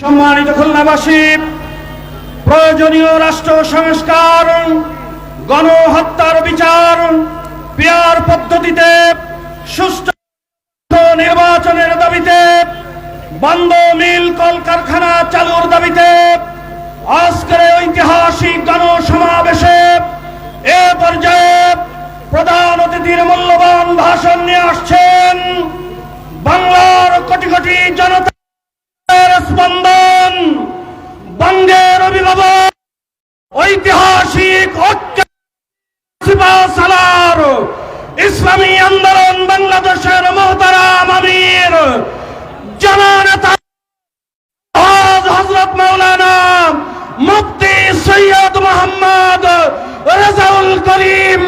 সম্মানিত খুলনাবাসী, প্রয়োজনীয় রাষ্ট্র সংস্কার, গণহত্যার বিচার, পিয়ার পদ্ধতিতে সুষ্ঠু নির্বাচনের দাবিতে বন্ধ মিল কলকারখানা চালুর দাবিতে আজকের ঐতিহাসিক গণসমাবেশে এ পর্যায়ে প্রধান অতিথির মূল্যবান ভাষণ নিয়ে আসছেন বাংলার কোটি কোটি জনতা। স্পন্দন। বঙ্গের অভিভাবক, ঐতিহাসিক সালার ইসলামী আন্দোলন বাংলাদেশের মহতারাম আমির। জননেতা হজরত মৌলানা মুফতি সৈয়দ মোহাম্মদ রেজাউল করিম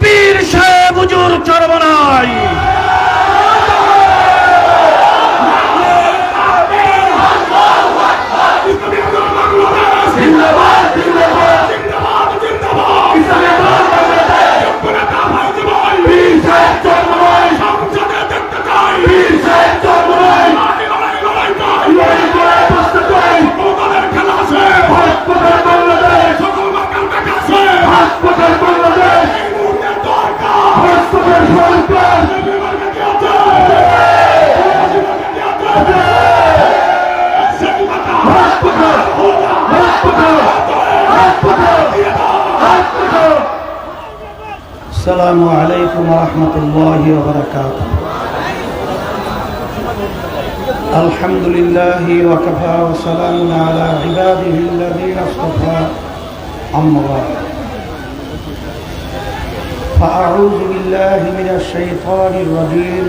পীর সাহেব হুজুর চরমনাই السلام عليكم ورحمة الله وبركاته. الحمد لله وكفى وسلام على عباده الذين اصطفى بعد فأعوذ بالله من الشيطان الرجيم.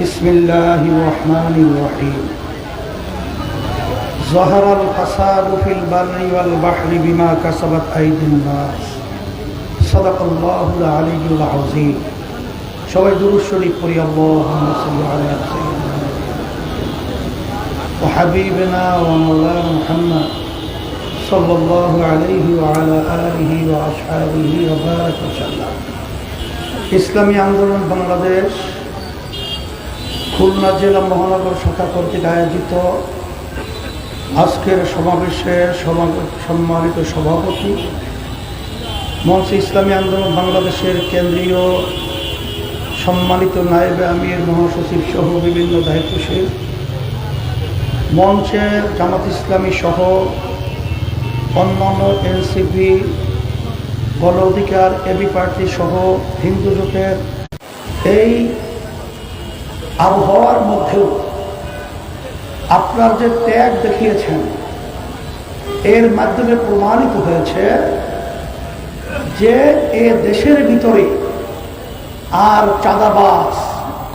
بسم الله الرحمن الرحيم. ظهر الفساد في البر والبحر بما كسبت أيدي الناس. সবাই দুরুদ শরীফ পড়ি, আল্লাহুম্মা সাল্লি আলা সাইয়্যিদিনা ওয়া হাবিবিনা ওয়া ইসলামী আন্দোলন বাংলাদেশ খুলনা জেলা মহানগর শাখা কর্তৃক আয়োজিত আজকের সমাবেশে সম্মানিত সভাপতি মঞ্চ ইসলামী আন্দোলন বাংলাদেশের কেন্দ্রীয় সম্মানিত নায়েবে আমির, মহাসচিব সহ বিভিন্ন দায়িত্বশীল মঞ্চের জামাত ইসলামী সহ অন্যান্য এনসিপি গণ অধিকার এবি পার্টি সহ হিন্দু জোটের এই আবহাওয়ার মধ্যেও আপনার যে ত্যাগ দেখিয়েছেন, এর মাধ্যমে প্রমাণিত হয়েছে যে এ দেশের ভিতরে আর চাঁদাবাস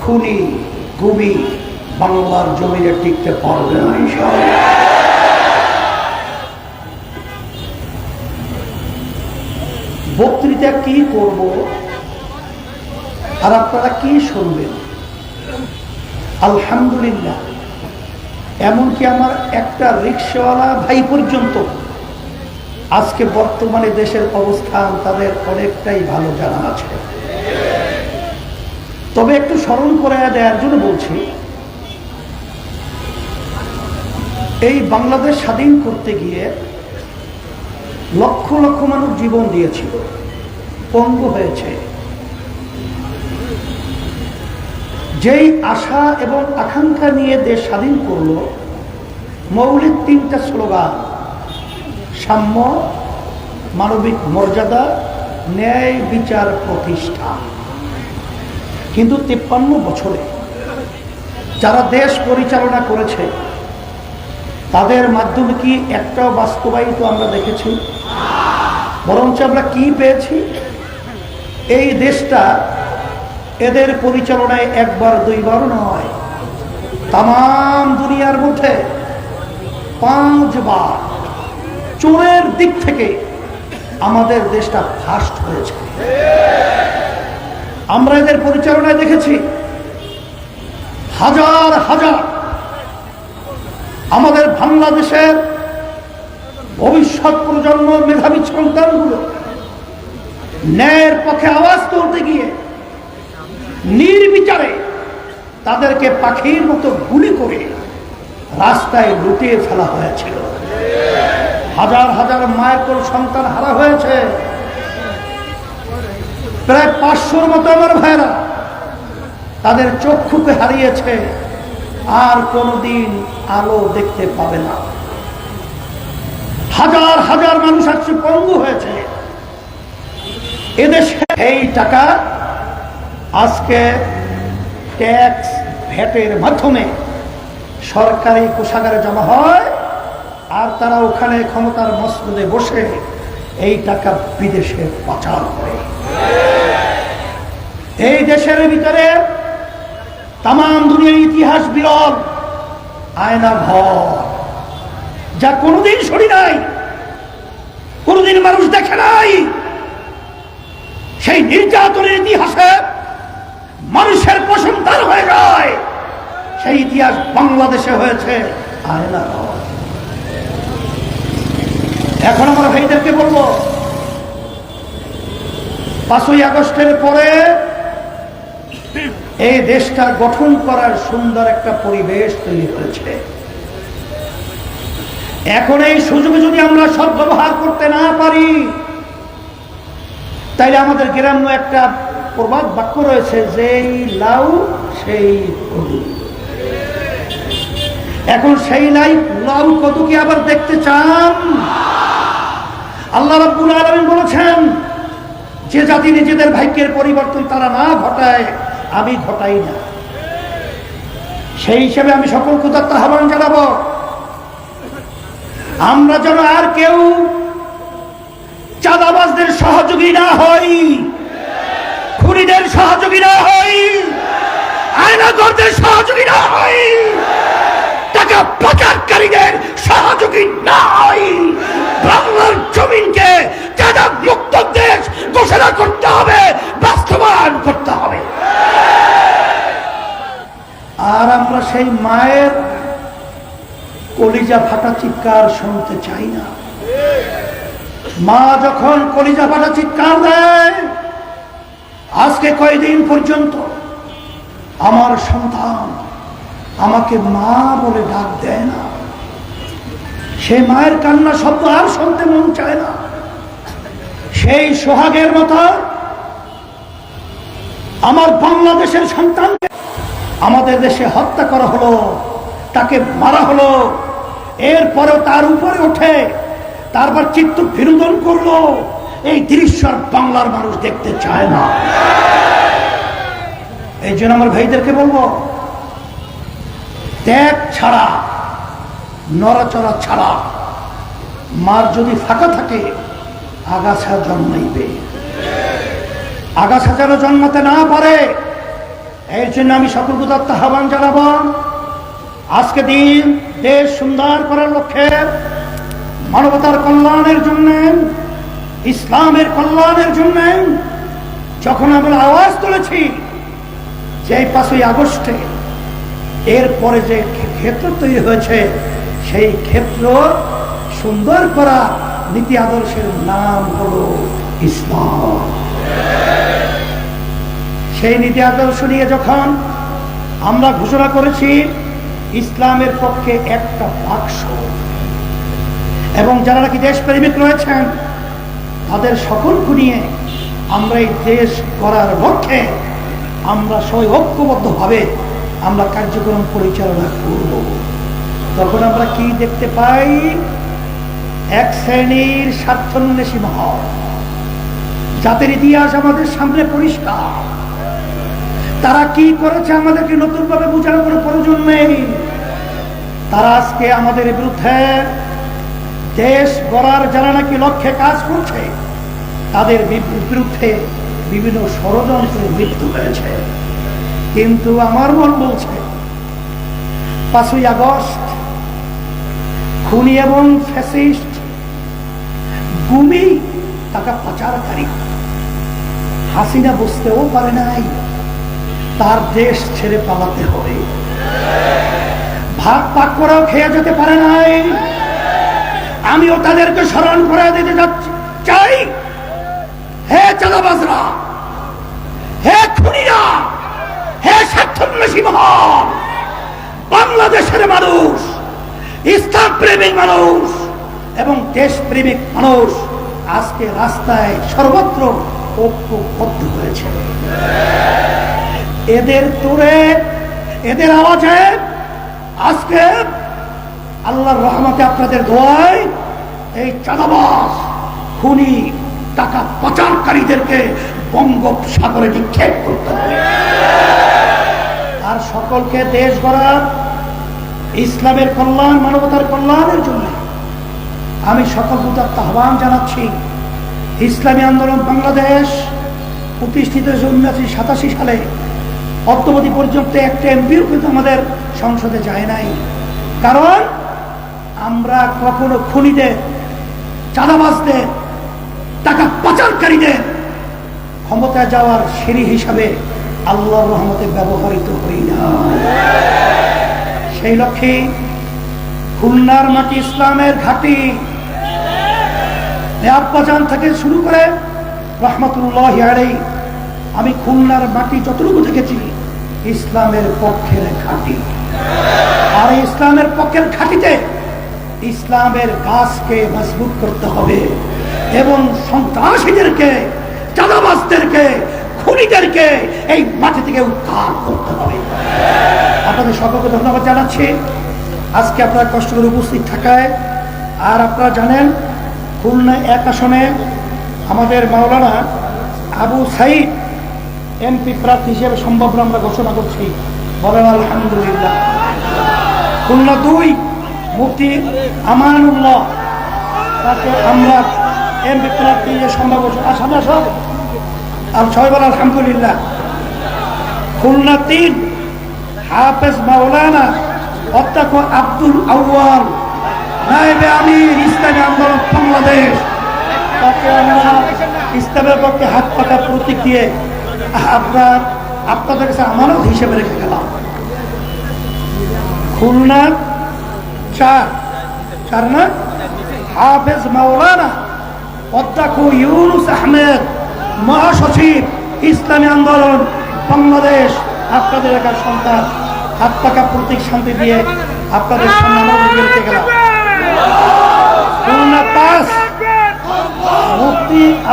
খুনি, গুমি বাংলার জমিনে টিকতে পারবে না। বক্তৃতা কি করব আর আপনারা কি শুনবেন আলহামদুলিল্লাহ, এমনকি আমার একটা রিক্সাওয়ালা ভাই পর্যন্ত আজকে বর্তমানে দেশের অবস্থান তাদের অনেকটাই ভালো জানা আছে। তবে একটু স্মরণ করে দেওয়ার জন্য বলছি, এই বাংলাদেশ স্বাধীন করতে গিয়ে লক্ষ লক্ষ মানুষ জীবন দিয়েছিল, পঙ্গু হয়েছে। যেই আশা এবং আকাঙ্ক্ষা নিয়ে দেশ স্বাধীন করল, মৌলিক তিনটা স্লোগান সাম্য, মানবিক মর্যাদা, ন্যায় বিচার প্রতিষ্ঠা কিন্তু তিপ্পান্ন বছরে যারা দেশ পরিচালনা করেছে, তাদের মাধ্যমে কি একটাও বাস্তবায়িত আমরা দেখেছি? বরঞ্চ আমরা কি পেয়েছি? এই দেশটা এদের পরিচালনায় একবার, দুইবার নয়। তাম দুনিয়ার মধ্যে পাঁচবার চোরের দিক থেকে আমাদের দেশটা ফাস্ট হয়েছে। আমরা এদের পরিচালনায় দেখেছি। হাজার হাজার আমাদের বাংলাদেশের ভবিষ্যৎ প্রজন্ম, মেধাবী সন্তানগুলো ন্যায়ের পক্ষে আওয়াজ তুলতে গিয়ে নির্বিচারে তাদেরকে পাখির মতো গুলি করে রাস্তায় লুটিয়ে ফেলা হয়েছিল। হাজার হাজার মায়ের কোল সন্তান হারা হয়েছে। প্রায় পাঁচশোর মতো আমার ভাইরা তাদের চক্ষুকে হারিয়েছে, আর কোনোদিন আলো দেখতে পাবে না। হাজার হাজার মানুষ আজকে পঙ্গু হয়েছে। এদেশে এই টাকা আজকে ট্যাক্স ভ্যাটের মাধ্যমে সরকারি কোষাগারে জমা হয়। আর তারা ওখানে ক্ষমতার মসনদে বসে এই টাকা বিদেশে পাচার করে। এই দেশের ভিতরে তাম দুনিয়ার ইতিহাস বিরল, আয়না ঘর, যা কোনোদিন শুনি নাই, কোনোদিন মানুষ দেখে নাই। সেই নির্যাতনের ইতিহাসে মানুষের প্রসন্তান হয়ে যায়। সেই ইতিহাস বাংলাদেশে হয়েছে আয়না ঘর। এখন আমার ভাইদেরকে বলব, পাঁচই আগস্টের পরে এই দেশটা গঠন করার সুন্দর একটা পরিবেশ তৈরি হয়েছে। এখন এই সুযোগ যদি আমরা সদ্ব্যবহার করতে না পারি, তাইলে আমাদের গ্রাম্য একটা প্রবাদ বাক্য রয়েছে, যেই লাউ, সেই কদু। এখন সেই লাই লাউ কদুকে আবার দেখতে চান? আল্লাহ রাব্বুল আলামিন বলেছেন, যে জাতি নিজেদের ভাগ্যের পরিবর্তন তারা না ঘটায়, আমি ঘটাই না। সেই হিসেবে আমি সকল কুতার আহ্বান জানাব। আমরা যেন আর কেউ চাঁদাবাজদের সহযোগী না হই, খুনিদের সহযোগী না হই আয়নাগরদের সহযোগী না হই। টাকা পাচারকারীদের সহযোগী না হই বাংলার জমিনকে চাঁদা মুক্ত দেশ ঘোষণা করতে হবে, বাস্তবায়ন করতে হবে। আর আমরা সেই মায়ের কলিজা ফাটা চিৎকার শুনতে চাই না। মা যখন কলিজা ফাটা চিৎকার দেয়, আজকে কয়দিন পর্যন্ত আমার সন্তান আমাকে মা বলে ডাক দেয় না। সে মায়ের কান্না শব্দ আর শুনতে মন চায় না। সেই সোহাগের মতো আমার বাংলাদেশের সন্তানকে আমাদের দেশে হত্যা করা হলো, তাকে মারা হলো, এরপরেও তার উপরে ওঠে তারপর চিত্ত বিনোদন করল, এই দৃশ্য বাংলার মানুষ দেখতে চায় না। এই জন্য আমার ভাইদেরকে বলব ত্যাগ ছাড়া, নড়াচড়া ছাড়া, মার যদি ফাঁকা থাকে, আগাছা জন্মাইবে। আগাছা যেন জন্মাতে না পারে, এর জন্য আমি সকল দত্ত আহ্বান জানাব। আজকে দিন দেশ সুন্দর করার লক্ষ্যে, মানবতার কল্যাণের জন্য, ইসলামের কল্যাণের জন্য যখন আমরা আওয়াজ তুলেছি এই পাঁচই আগস্টে এরপরে যে ক্ষেত্র তৈরি হয়েছে, সেই ক্ষেত্র সুন্দর করা নীতি আদর্শের নাম হলো ইসলাম। সেই নীতি আদর্শ নিয়ে যখন আমরা ঘোষণা করেছি, ইসলামের পক্ষে একটা বাক্স। এবং যারা নাকি দেশপ্রেমিক রয়েছেন, তাদের সকলকে নিয়ে আমরা এই দেশ করার পক্ষে আমরা সবাই ঐক্যবদ্ধভাবে আমরা কার্যক্রম পরিচালনা করব। তখন আমরা কি দেখতে পাই? এক শ্রেণির স্বার্থন্বেষী মহল। জাতির ইতিহাস আমাদের সামনে পরিষ্কার। তারা কি করেছে আমাদেরকে নতুনভাবে বোঝানোর কোনো প্রয়োজন নেই। তারা আজকে আমাদের বিরুদ্ধে দেশ গড়ার যারা নাকি লক্ষ্যে কাজ করছে, তাদের বিরুদ্ধে বিভিন্ন ষড়যন্ত্রের মৃত্যু হয়েছে। কিন্তু আমার মন বলছে, পাঁচই আগস্ট, খুনি এবং ফ্যাসিস্ট, গুমি টাকা পাচারকারী। হাসিনা বুঝতেও পারে নাই, তার দেশ ছেড়ে পালাতে হবে। ভাগ পাক করেও খেয়ে যেতে পারে নাই। আমিও তাদেরকে স্মরণ করে দিতে যাচ্ছি। চাই, হে চাঁদাবাজরা, হে খুনিরা! বাংলাদেশের মানুষ ইসলাম প্রেমিক মানুষ এবং দেশপ্রেমিক মানুষ আজকে রাস্তায় সর্বত্র ঐক্যবদ্ধ হয়েছে। এদের তোরে এদের আওয়াজে আজকে আল্লাহর রহমতে আপনাদের দোয়ায় এই চাঁদাবাস খুনি, টাকা পাচারকারীদেরকে বঙ্গোপসাগরে নিক্ষেপ করতে হবে। আর সকলকে দেশ গড়ার, ইসলামের কল্যাণ, মানবতার কল্যাণের জন্য আমি সকল প্রতাপ আহ্বান জানাচ্ছি। ইসলামী আন্দোলন বাংলাদেশ প্রতিষ্ঠিত উনিশশো সাতাশি সালে। অদ্যবধি পর্যন্ত একটা এমপিও কিন্তু আমাদের সংসদে যায় নাই। কারণ আমরা কখনো খুনিদের, চাঁদাবাজদের, টাকা পাচারকারীদের ক্ষমতায় যাওয়ার সিঁড়ি হিসাবে আল্লাহর রহমতে ব্যবহৃত হই না। সেই লক্ষ্যে খুলনার মাটি ইসলামের ঘাটি আব্বাজান থেকে শুরু করে রহমতুল্লাহ আমি খুলনার মাটি যতটুকু দেখেছি, ইসলামের পক্ষের ঘাটি। আর ইসলামের পক্ষের ঘাটিতে ইসলামের গাছকে মজবুত করতে হবে এবং সন্ত্রাসীদেরকে, চাঁদাবাজদেরকে খুনিদেরকে এই মাটি থেকে উদ্ধার করতে হবে। আপনাদের সকলকে ধন্যবাদ জানাচ্ছি। আজকে আপনারা কষ্ট করে উপস্থিত থাকায়, আর আপনারা জানেন, খুলনা এক আসনে আমাদের মাওলানা আবু সাইদ এমপি প্রার্থী হিসেবে সম্ভাবনা আমরা ঘোষণা করছি। বলেন, আলহামদুলিল্লাহ। খুলনা দুই, মুফতি আমানুল্লাহ, তাকে আমরা এমপি প্রার্থী হিসেবে সম্ভব আসামে সব আর সবাই বলে, আলহামদুলিল্লাহ। খুলনা তিন, হাফেজ মাওলানা অধ্যক্ষ আব্দুল আউয়াল নাইবে আমির, ইসলামী আন্দোলন বাংলাদেশ। তাকে আমরা ইসলামের পক্ষে হাত পাকা প্রতীক দিয়ে আপনার, আপনাদের কাছে আমানত হিসেবে রেখে গেলাম। খুলনা চার চার না হাফেজ মাওলানা অধ্যক্ষ ইউনুস আহমেদ। মহাসচিব, ইসলামী আন্দোলন, বাংলাদেশ, আপনাদের এলাকার সন্তান। হাত পাকা প্রতীক শান্তি দিয়ে আপনাদের আমাদের রেখে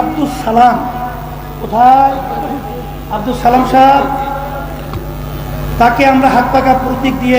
আব্দুল সালাম। কোথায়? আব্দুল সালাম সাহেব, তাকে আমরা হাত পাকা প্রতীক দিয়ে